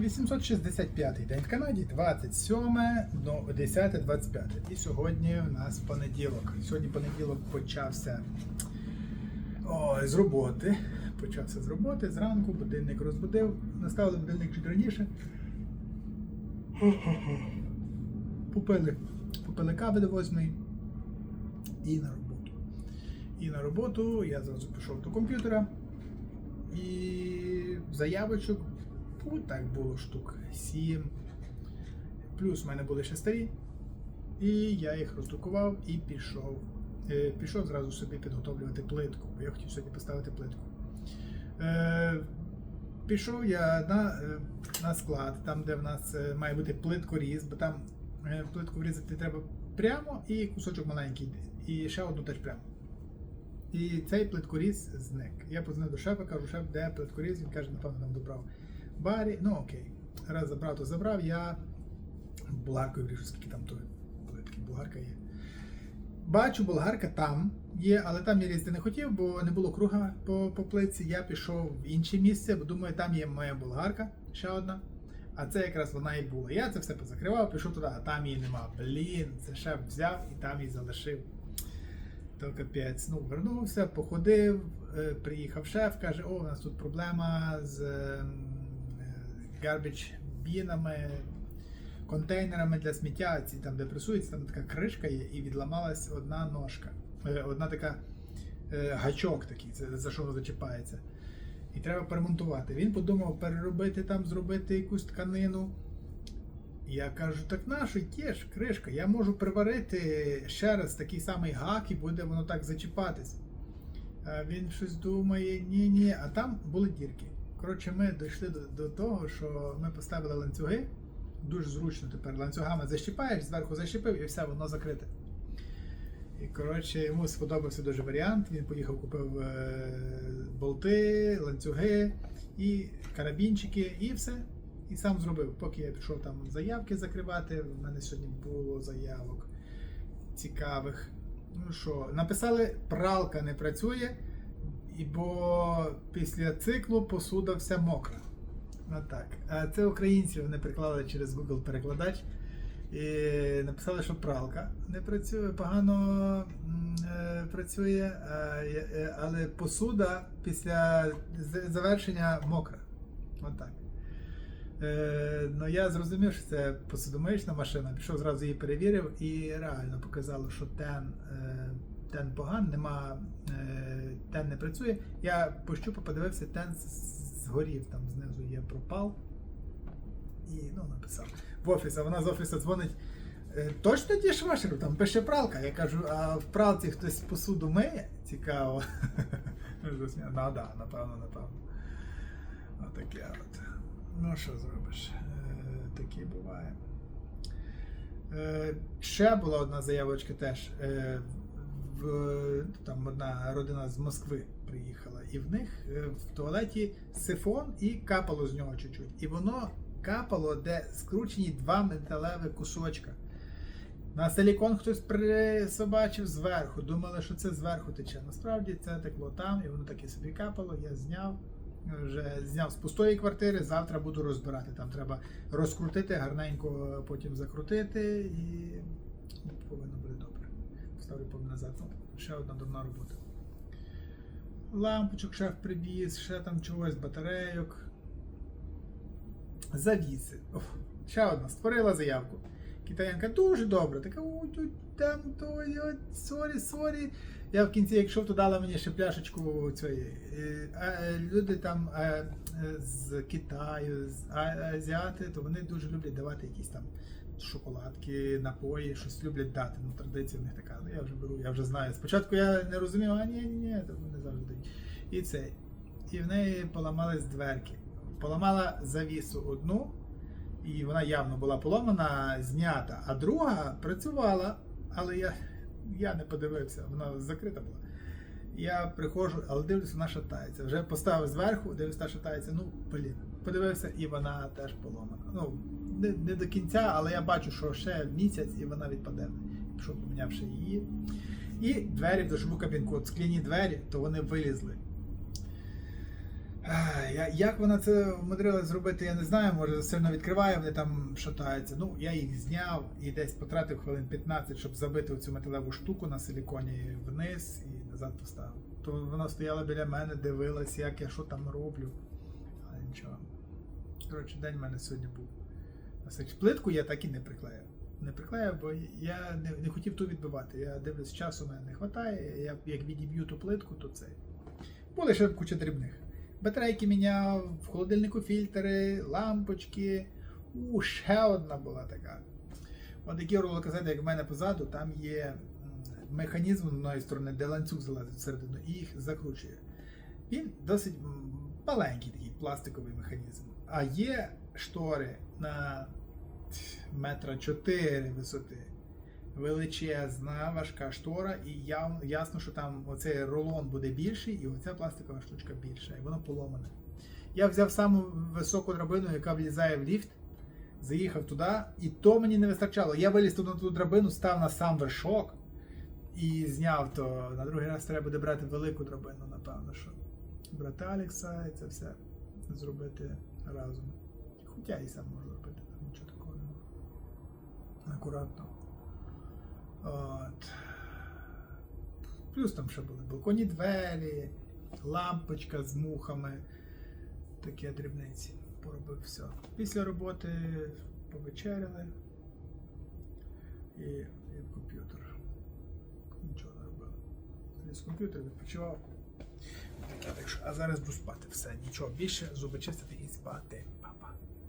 865 день в Канаді, 27, ну, 10, 25. І сьогодні у нас понеділок. Сьогодні понеділок почався о, з роботи. Почався з роботи, зранку будильник розбудив. Наставили будильник чуть раніше. Попили, попили кави до восьмої і на роботу. І на роботу я зразу пішов до комп'ютера. І заявочок фу, так було штук 7. Плюс в мене були ще старі. І я їх роздрукував і пішов. Е, Пішов зразу собі підготовлювати плитку, бо я хотів сьогодні поставити плитку. Е, Пішов я на, е, на склад, там, де в нас має бути плиткоріз, бо там плитку врізати треба прямо і кусочок маленький, і ще одну теж прямо. І цей плиткоріз зник. Я позвонив до шефа, кажу, шеф, де плиткоріз? Він каже, напевно, там добрав барі. Ну окей. Раз забрав, то забрав. Я болгаркою вріжу, скільки там тої плитки. Болгарка є. Бачу, болгарка там є, але там я різти не хотів, бо не було круга по, по плитці. Я пішов в інше місце, бо думаю, там є моя болгарка, ще одна. А це якраз вона і була. Я це все позакривав, пішов туди, а там її нема. Блін, це шеф взяв і там її залишив. То капець. Ну, вернувся, походив, е, приїхав шеф, каже, о, у нас тут проблема з ем, garbage бінами, контейнерами для сміття, ці там, де пресується, там така кришка є, і відламалась одна ножка. Е, Одна така е, гачок такий, за що воно зачіпається. І треба перемонтувати. Він подумав переробити там, зробити якусь тканину. Я кажу, так нащо ті ж кришка, я можу приварити ще раз такий самий гак і буде воно так зачіпатись. А він щось думає, ні, ні, а там були дірки. Коротше, ми дійшли до, до того, що ми поставили ланцюги. Дуже зручно тепер ланцюгами защіпаєш, зверху защепив і все, воно закрите. І коротше, йому сподобався дуже варіант. Він поїхав, купив е, болти, ланцюги і карабінчики, і все. І сам зробив. Поки я пішов там заявки закривати. В мене сьогодні було заявок цікавих. Ну що, написали, пралка не працює, бо після циклу посуда вся мокра. Ну так. А це українці вони приклали через Google перекладач. І написали, що пралка не працює, погано е, працює, е, але посуда після завершення мокра. Отак. Е, ну я зрозумів, що це посудомиючна машина, пішов зразу її перевірив і реально показало, що тен, е, тен поганий, нема, е, тен не працює. Я пощупав, подивився, тен згорів, там знизу є пропал. І ну, написав в офіс, а вона з офісу дзвонить. «Е, Точно дішвашеру, там пише пралка. Я кажу, а в пралці хтось посуду миє? Цікаво. Ну да, напевно, напевно. Отаке от. Ну, що зробиш? Е, таке буває. Ще була одна заявочка теж. Е, в, там одна родина з Москви приїхала, і в них е, в туалеті сифон і капало з нього чуть-чуть. І воно капало, де скручені два металеві кусочка. На силікон хтось присобачив зверху. Думали, що це зверху тече. Насправді це текло там, і воно таке собі капало. Я зняв. Вже зняв з пустої квартири, завтра буду розбирати. Там треба розкрутити, гарненько потім закрутити і повинно. Ставлю назад. Ну, ще одна дурна робота. Лампочок шеф привіз, ще там чогось, батарейок. Завіси. Оф, ще одна. Створила заявку. Китаянка дуже добре. Така, ой, тут там той, сорі, сорі. Я в кінці, якщо то дала мені ще пляшечку цієї. Е, е, Люди там е, з Китаю, з азіати, то вони дуже люблять давати якісь там шоколадки, напої, щось люблять дати. Ну, традиція в них така. Ну я вже беру, я вже знаю. Спочатку я не розумів, а ні, ні, ні, вони завжди дають. І це. І в неї поламались дверки. Поламала завісу одну, і вона явно була поломана, знята, а друга працювала, але я, я не подивився, вона закрита була. Я приходжу, але дивлюся, вона шатається. Вже поставив зверху, дивлюся, та шатається. Ну, блін, подивився, і вона теж поломана. Ну, не, не до кінця, але я бачу, що ще місяць і вона відпаде. Пішов помінявши її. І двері в душову кабінку. От скляні двері, то вони вилізли. Як вона це вмудрилась зробити, я не знаю. Може сильно відкриває, вони там шатаються. Ну, я їх зняв і десь потратив хвилин 15, щоб забити цю металеву штуку на силіконі вниз і назад поставив. То вона стояла біля мене, дивилась, як я що там роблю. Але нічого. Коротше, день в мене сьогодні був. Плитку я так і не приклеїв. Не приклеїв, бо я не, не хотів ту відбивати. Я дивлюсь, часу мене не вистачає. Я як відіб'ю ту плитку, то це. Були ще куча дрібних. Батарейки міняв, в холодильнику фільтри, лампочки. У, ще одна була така. От такі ролокасети, як в мене позаду, там є механізм з одної сторони, де ланцюг залазить всередину і їх закручує. Він досить маленький такий пластиковий механізм. А є штори на метра 4 висоти. Величезна, важка штора, і яв, ясно, що там оцей рулон буде більший, і оця пластикова штучка більша, і воно поломане. Я взяв саму високу драбину, яка влізає в ліфт, заїхав туди, і то мені не вистачало. Я виліз на ту драбину, став на сам вершок і зняв то. На другий раз треба буде брати велику драбину, напевно, що брати Алекса і це все зробити разом. Хоча і сам можу робити, там нічого такого. Акуратно. От. Плюс там ще були балконні двері, лампочка з мухами. Такі дрібниці. Поробив все. Після роботи повечеряли і, і в комп'ютер. Нічого не робив. З комп'ютер відпочивав. А зараз буду спати. Все, нічого більше, зуби чистити і спати.